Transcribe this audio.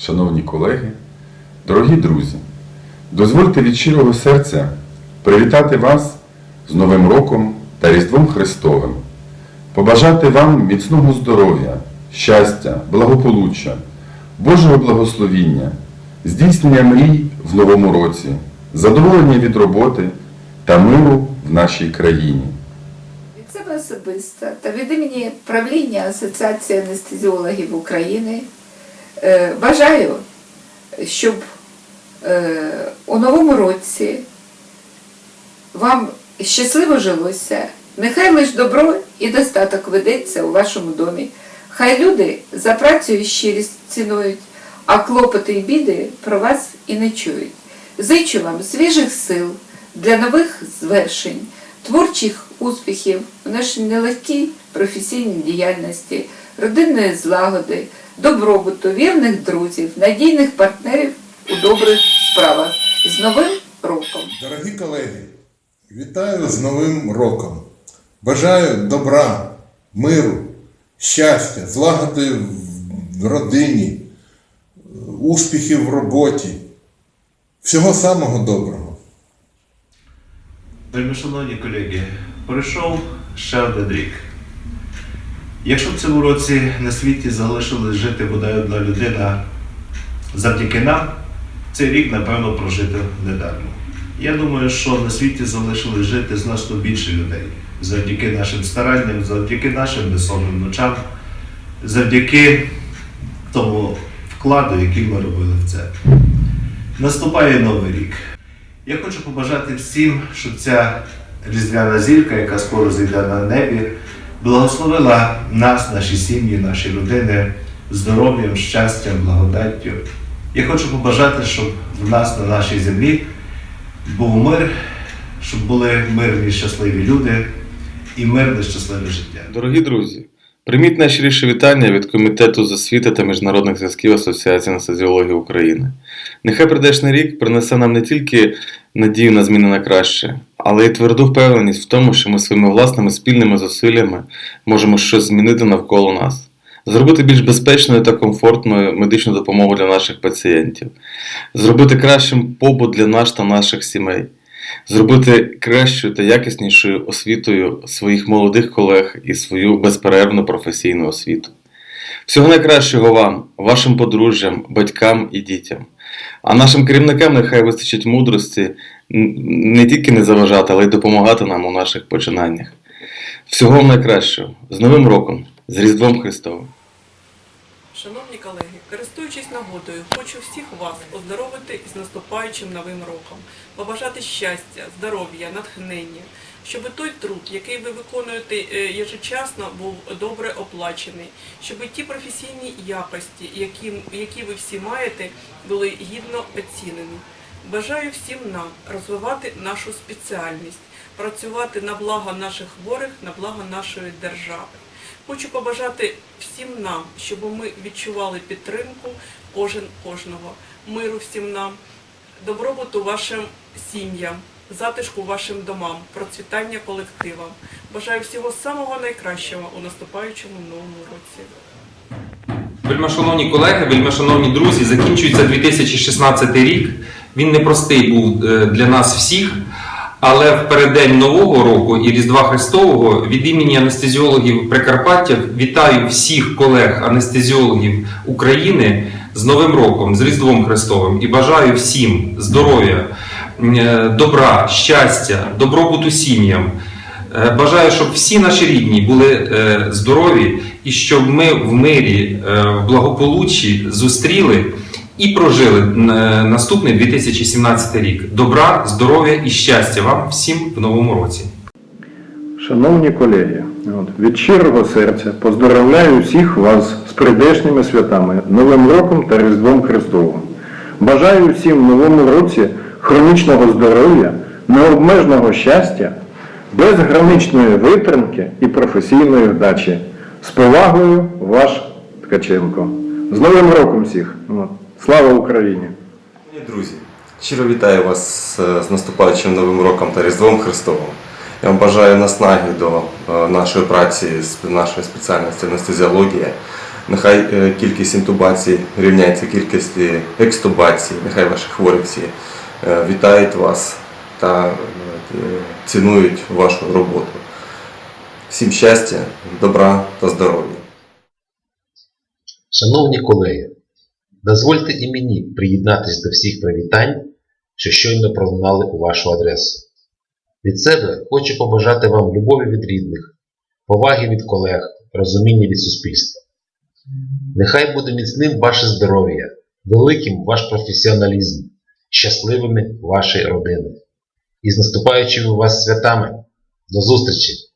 шановні колеги, дорогі друзі, дозвольте від щирого серця привітати вас з Новим роком та Різдвом Христовим, побажати вам міцного здоров'я, щастя, благополуччя, Божого благословіння, здійснення мрій в новому році, задоволення від роботи та миру в нашій країні. Від себе особисто та від імені правління Асоціації анестезіологів України бажаю, щоб е, у новому році вам щасливо жилося, нехай лиш добро і достаток ведеться у вашому домі. Хай люди за працю і щирість цінують, а клопоти і біди про вас і не чують. Зичу вам свіжих сил для нових звершень, творчих успіхів в нашій нелегкій професійній діяльності, родинної злагоди, добробуту, вірних друзів, надійних партнерів у добрих справах. З Новим роком! Дорогі колеги, вітаю з Новим роком. Бажаю добра, миру, щастя, злагоди в родині, успіхів в роботі. Всього самого доброго. Вельмишановні колеги, пройшов ще один рік. Якщо в цьому році на світі залишилась жити бодай одна людина завдяки нам, цей рік, напевно, прожити не недармо. Я думаю, що на світі залишилось жити значно більше людей завдяки нашим старанням, завдяки нашим безсонним ночам, завдяки тому вкладу, який ми робили в це. Наступає новий рік. Я хочу побажати всім, щоб ця різдвяна зірка, яка скоро зійде на небі, благословила нас, наші сім'ї, наші родини здоров'ям, щастям, благодаттю. Я хочу побажати, щоб в нас на нашій землі був мир, щоб були мирні, щасливі люди і мирне, щасливе життя. Дорогі друзі, прийміть найщиріше вітання від Комітету з освіти та міжнародних зв'язків Асоціації анестезіології України. Нехай прийдешний рік принесе нам не тільки надію на зміни на краще, але й тверду впевненість в тому, що ми своїми власними спільними зусиллями можемо щось змінити навколо нас. Зробити більш безпечною та комфортною медичну допомогу для наших пацієнтів, зробити кращим побут для нас та наших сімей, зробити кращою та якіснішою освітою своїх молодих колег і свою безперервну професійну освіту. Всього найкращого вам, вашим подружжям, батькам і дітям. А нашим керівникам нехай вистачить мудрості не тільки не заважати, але й допомагати нам у наших починаннях. Всього вам найкращого, з Новим роком, з Різдвом Христовим! Шановні колеги, користуючись нагодою, хочу всіх вас оздоровити з наступаючим новим роком, побажати щастя, здоров'я, натхнення, щоб той труд, який ви виконуєте ежечасно, був добре оплачений, щоб ті професійні якості, які, які ви всі маєте, були гідно оцінені. Бажаю всім нам розвивати нашу спеціальність, працювати на благо наших хворих, на благо нашої держави. Хочу побажати всім нам, щоб ми відчували підтримку кожен кожного, миру всім нам, добробуту вашим сім'ям, затишку вашим домам, процвітання колективам. Бажаю всього самого найкращого у наступаючому новому році. Вельмишановні колеги, вельмишановні друзі, закінчується 2016 рік. Він непростий був е, для нас всіх, але в переддень Нового року і Різдва Христового від імені анестезіологів Прикарпаття вітаю всіх колег анестезіологів України з Новим роком, з Різдвом Христовим і бажаю всім здоров'я, е, добра, щастя, добробуту сім'ям. Е, Бажаю, щоб всі наші рідні були е, здорові і щоб ми в мирі, в благополуччі зустріли і прожили е, наступний 2017 рік. Добра, здоров'я і щастя вам всім в новому році. Шановні колеги, від щирого серця поздоровляю всіх вас з прийдешніми святами, Новим роком та Різдвом Христовим. Бажаю всім в новому році хронічного здоров'я, необмеженого щастя, безграничної витримки і професійної вдачі. З повагою, ваш Ткаченко. З Новим роком всіх! Слава Україні! Друзі, щиро вітаю вас е, з наступаючим Новим роком та Різдвом Христовим. Я вам бажаю наснаги до е, нашої праці з нашої спеціальності анестезіологія, Нехай е, кількість інтубацій рівняється кількості екстубацій, нехай ваші хворі всі вітають вас та цінують вашу роботу. Всім щастя, добра та здоров'я. Шановні колеги, дозвольте і мені приєднатись до всіх привітань, що щойно пролунали у вашу адресу. Від себе хочу побажати вам любові від рідних, поваги від колег, розуміння від суспільства. Нехай буде міцним ваше здоров'я, великим ваш професіоналізм, щасливими ваші родини. І з наступаючими вас святами. До зустрічі!